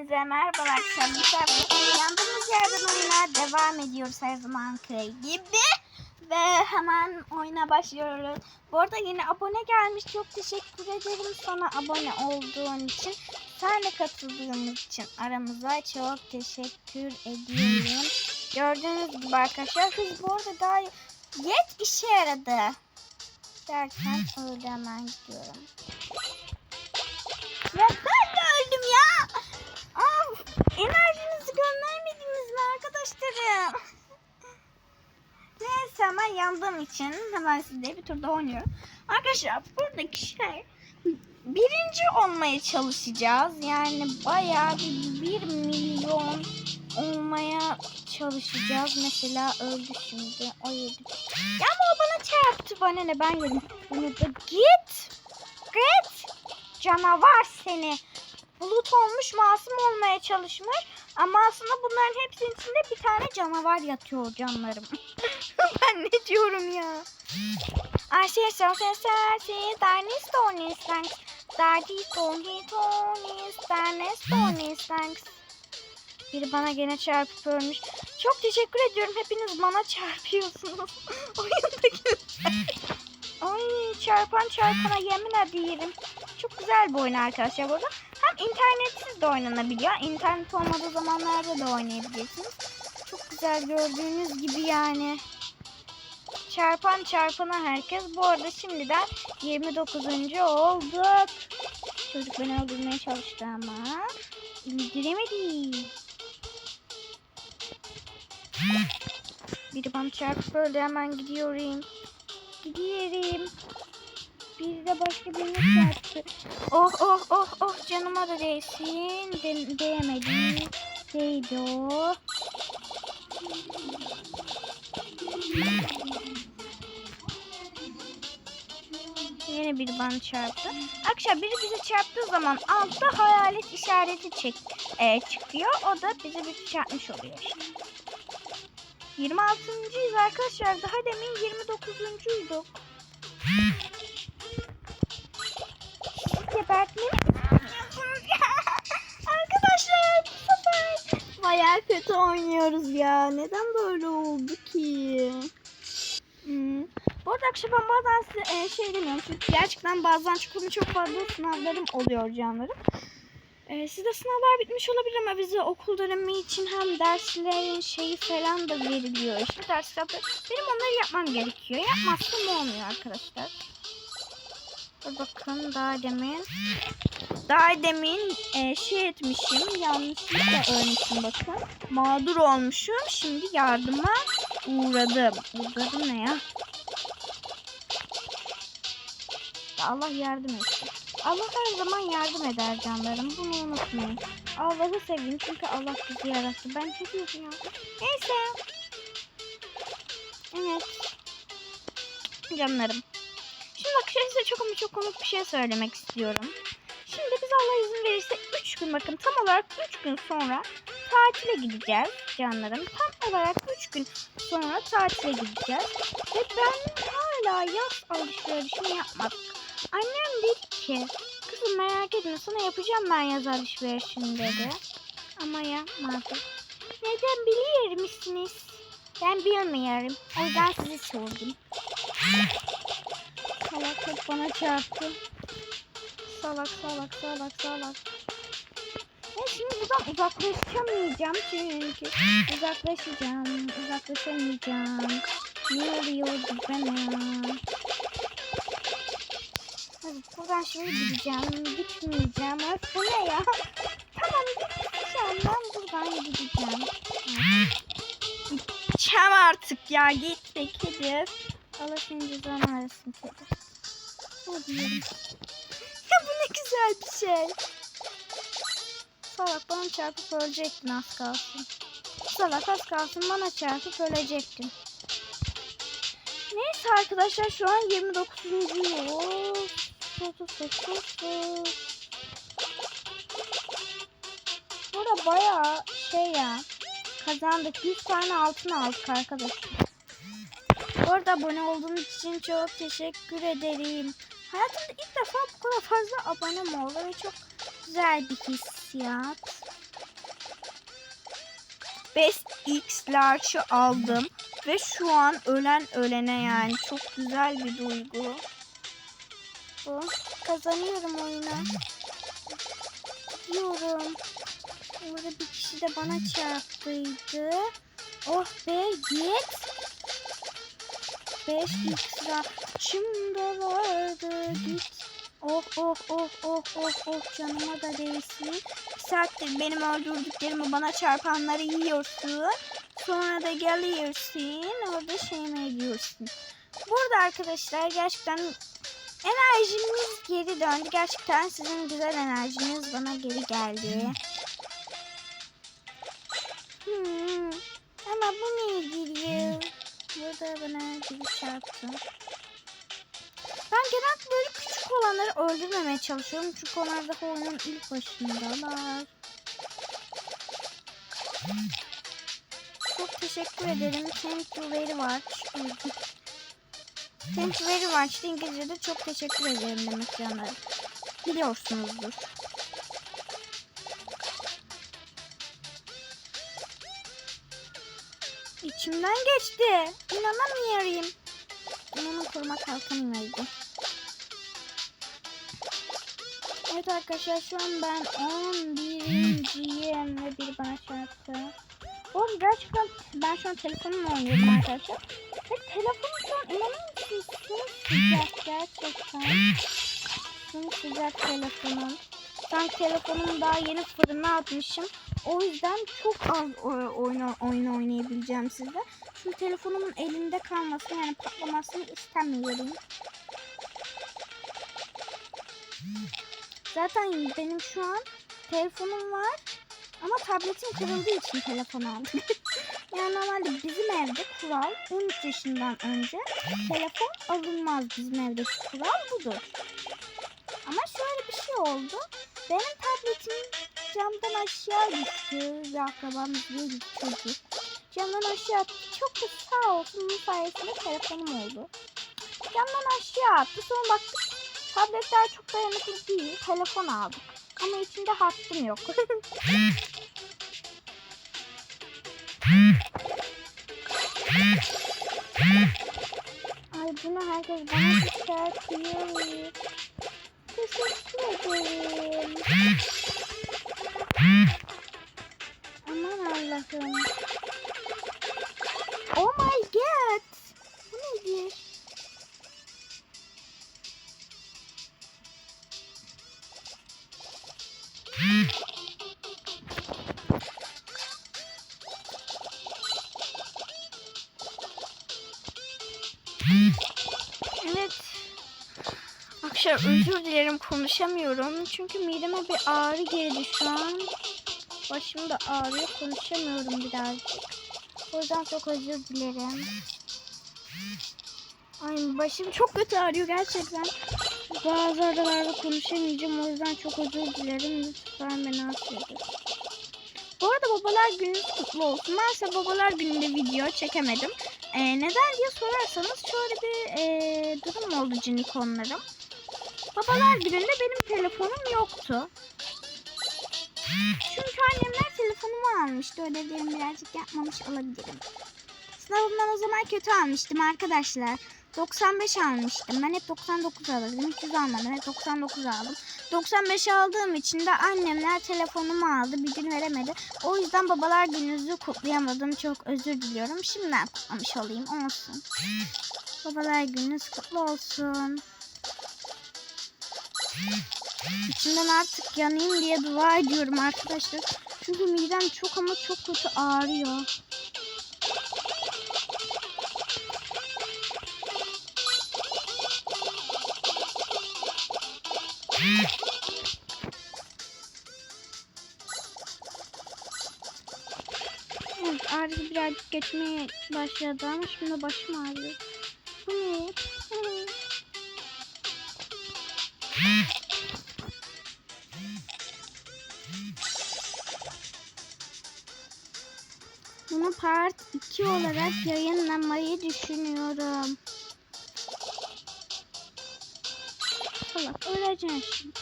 Size merhaba arkadaşlar. Yandığımız yerden oyuna devam ediyoruz her zamanki gibi. Ve hemen oyuna başlıyoruz. Bu arada yine abone gelmiş. Çok teşekkür ederim sana abone olduğun için. Sen de katıldığın için aramıza çok teşekkür ediyorum. Gördüğünüz gibi arkadaşlar hız bu arada daha yet işe yaradı. Derken öyle hemen gidiyorum. Arkadaşlarım? Neyse hemen yandığım için hemen sizle bir turda oynuyorum. Arkadaşlar buradaki şey birinci olmaya çalışacağız. Yani bayağı bir, bir milyon olmaya çalışacağız. Mesela öldü şimdi. O yedi. Ya ama o bana çarptı. Bana ne ben yedim. Bunu da git. Git. Canavar seni. Bulut olmuş masum olmaya çalışmış. Ama aslında bunların hepsinin içinde bir tane canavar yatıyor canlarım. ben ne diyorum ya. Ayşe son sesi Darnis Donis Thanks Darnis Donis Donis Darnis Donis Thanks Biri bana gene çarpıp ölmüş. Çok teşekkür ediyorum. Hepiniz bana çarpıyorsunuz. Oyundaki Ay çarpan çarpana yemin ederim. Çok güzel bir oyun arkadaşlar burada. Hem internetsiz de oynanabiliyor. İnternet olmadığı zamanlarda da oynayabilirsiniz. Çok güzel gördüğünüz gibi yani. Çarpan çarpana herkes. Bu arada şimdiden 29. olduk. Çocuk beni öldürmeye çalıştı ama. İndiremedi. Biri bana çarpıp öldü hemen gidiyorum. Gidiyorum. Bir de başka birine çarptı. Oh oh oh oh canıma da değsin. De değmedi. Değdi o. Yine biri bana çarptı. Arkadaşlar biri bize çarptığı zaman altta hayalet işareti çek, e, çıkıyor. O da bize bir çarpmış oluyor işte. 26.yüz arkadaşlar. Daha demin 29.'uyduk. Gebertme mi? Arkadaşlar bu sefer bayağı kötü oynuyoruz ya. Neden böyle oldu ki? Hmm. Bu arada akşam bazen size e, şey demiyorum. Çünkü gerçekten bazen çok çok fazla sınavlarım oluyor canlarım. E, sizde sınavlar bitmiş olabilir ama bize okul dönemi için hem derslerin şeyi falan da veriliyor. İşte dersler benim onları yapmam gerekiyor. Yapmazsam olmuyor arkadaşlar. Bakın daha demin. Daha demin e, şey etmişim yanlışlıkla ölmüşüm bakın. Mağdur olmuşum şimdi yardıma uğradım. Uğradım ne ya? Allah yardım etsin. Allah her zaman yardım eder canlarım bunu unutmayın. Allah'ı sevin çünkü Allah bizi yarattı. Ben diyorum ya neyse. Evet. Canlarım size çok ama çok komik bir şey söylemek istiyorum. Şimdi biz Allah izin verirse 3 gün bakın tam olarak 3 gün sonra tatile gideceğiz canlarım. Tam olarak 3 gün sonra tatile gideceğiz. Ve ben hala yaz alışverişimi yapmadım. Annem dedi ki kızım merak etme sana yapacağım ben yaz alışverişini dedi. Ama yapmadı. Neden biliyor musunuz? Ben bilmiyorum. O yüzden sizi sordum. Bana çarptı. Salak salak salak salak. Ben şimdi buradan uzaklaşamayacağım çünkü uzaklaşacağım, uzaklaşamayacağım. Ne oluyor bana? Hadi buradan şimdi gideceğim, gitmeyeceğim. Öf bu ne ya? Tamam gitmeyeceğim, ben buradan gideceğim. Gideceğim artık ya, git be kedi. Allah senin cezanı arasın kedi. Yiyelim. Ya bu ne güzel bir şey. Salak bana çarpıp ölecektin az kalsın. Salak az kalsın bana çarpıp ölecektin. Neyse arkadaşlar şu an 29. yıl. Sus sus sus sus. Burada bayağı şey ya. Kazandık. 100 tane altın aldık arkadaşlar. Bu arada abone olduğunuz için çok teşekkür ederim. Hayatımda ilk defa bu kadar fazla abonem oldu ve çok güzel bir hissiyat. Best X Large'ı aldım. Ve şu an ölen ölene yani. Çok güzel bir duygu. Bu. Kazanıyorum oyunu. Gidiyorum. Orada bir kişi de bana çarptıydı. Oh be git. 5 x Şimdi vardı git. Oh oh oh oh oh oh canıma da değsin. Bir saattir benim öldürdüklerimi bana çarpanları yiyorsun. Sonra da geliyorsun orada şey mi ediyorsun. Burada arkadaşlar gerçekten enerjimiz geri döndü. Gerçekten sizin güzel enerjiniz bana geri geldi. Hmm. Ama bu ne geliyor? Burada bana biri çarptı. Olanları öldürmemeye çalışıyorum. Çünkü onlar daha oyunun ilk başındalar. Çok teşekkür ederim. Thank you very much. Thank you very much. İngilizce'de çok teşekkür ederim demek canlarım. Biliyorsunuzdur. İçimden geçti. İnanamıyorum. Onun koruma kalkanıydı. Evet arkadaşlar şu an ben 11.yim ve biri bana çarptı. Bu gerçekten ben şu an telefonumla oynuyorum arkadaşlar. Ve telefonum şu an inanır mısınız? Sımsıcak gerçekten. Sımsıcak telefonum. Sanki telefonumu daha yeni fırına atmışım. O yüzden çok az o- oyun, oyun oynayabileceğim sizde. Çünkü telefonumun elinde kalmasını yani patlamasını istemiyorum. Zaten benim şu an telefonum var ama tabletim kırıldığı için telefon aldım. yani normalde bizim evde kural 13 yaşından önce telefon alınmaz bizim evdeki kural budur. Ama şöyle bir şey oldu. Benim tabletim camdan aşağı düştü. Bir akrabamız bir çocuk. Camdan aşağı attı. Çok da sağ olsun bunun sayesinde telefonum oldu. Camdan aşağı attı. Sonra baktık tabletler çok dayanıklı değil. Telefon aldık. Ama içinde hattım yok. Ay bunu herkes bana çıkartıyor. Teşekkür ederim. Evet. Arkadaşlar özür dilerim konuşamıyorum. Çünkü mideme bir ağrı girdi şu an. Başım da ağrıyor. Konuşamıyorum birazcık. O yüzden çok özür dilerim. Ay başım çok kötü ağrıyor gerçekten. Bazı aralarda konuşamayacağım. O yüzden çok özür dilerim. Lütfen beni affedin. Bu arada babalar gününüz kutlu olsun. Maalesef babalar gününde video çekemedim. Ee, neden diye sorarsanız şöyle bir ee, durum oldu cinikonlarım. Babalar gününde benim telefonum yoktu. Çünkü annemler telefonumu almıştı. Ödevlerimi birazcık yapmamış olabilirim. Sınavımdan o zaman kötü almıştım arkadaşlar. 95 almıştım. Ben hep 99 alırdım. 300 almadım. Hep 99 aldım. 95 aldığım için de annemler telefonumu aldı. Bir gün veremedi. O yüzden babalar gününüzü kutlayamadım. Çok özür diliyorum. Şimdiden kutlamış olayım. Olsun. Babalar gününüz kutlu olsun. İçimden artık yanayım diye dua ediyorum arkadaşlar. Çünkü midem çok ama çok kötü ağrıyor. Evet ağrı birazcık geçmeye başladı ama şimdi başım ağrıyor. Bunu part 2 olarak yayınlamayı düşünüyorum. salak. Öleceksin şimdi.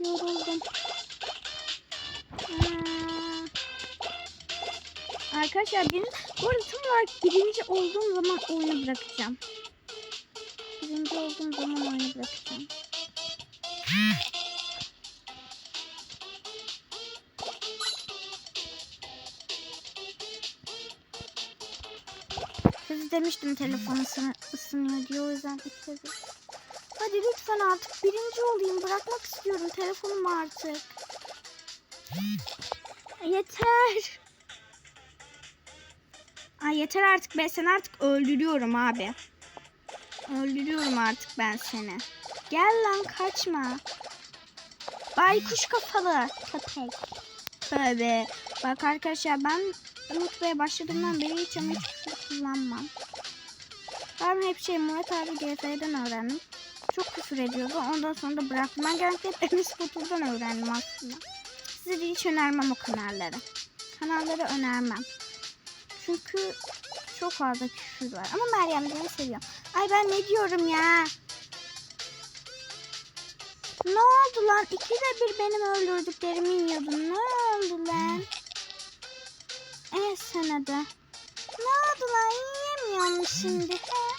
Yoruldum. Arkadaşlar bir, bu arada tam olarak birinci olduğum zaman oyunu bırakacağım. Birinci olduğum zaman oyunu bırakacağım. Siz demiştim telefon ısını- ısınıyor diye o yüzden istedim. Hadi lütfen artık birinci olayım. Bırakmak istiyorum telefonumu artık. Yeter. Ay yeter artık ben seni artık öldürüyorum abi. Öldürüyorum artık ben seni. Gel lan kaçma. Baykuş kafalı köpek. Tövbe. Bak arkadaşlar ben unutmaya başladığımdan beri hiç ama hiç kullanmam. Ben hep şey Murat abi GF'den öğrendim. Çok küfür ediyordu. Ondan sonra da bıraktım. Ben genellikle hep Enes öğrendim aslında. Size de hiç önermem o kanalları. Kanalları önermem. Çünkü çok fazla küfür var. Ama Meryem seni seviyorum. Ay ben ne diyorum ya? Ne oldu lan? İkide bir benim öldürdüklerimi yiyordun. Ne oldu lan? Evet sana da. Lan? Yiyemiyorum şimdi he?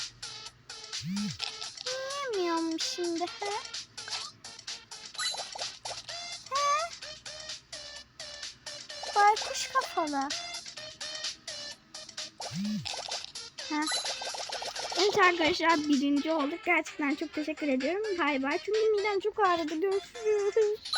Yiyemiyorum şimdi he? He? Baykuş kafalı. Ha. Evet arkadaşlar birinci olduk. Gerçekten çok teşekkür ediyorum. Bay bay. Çünkü midem çok ağrıdı. Görüşürüz.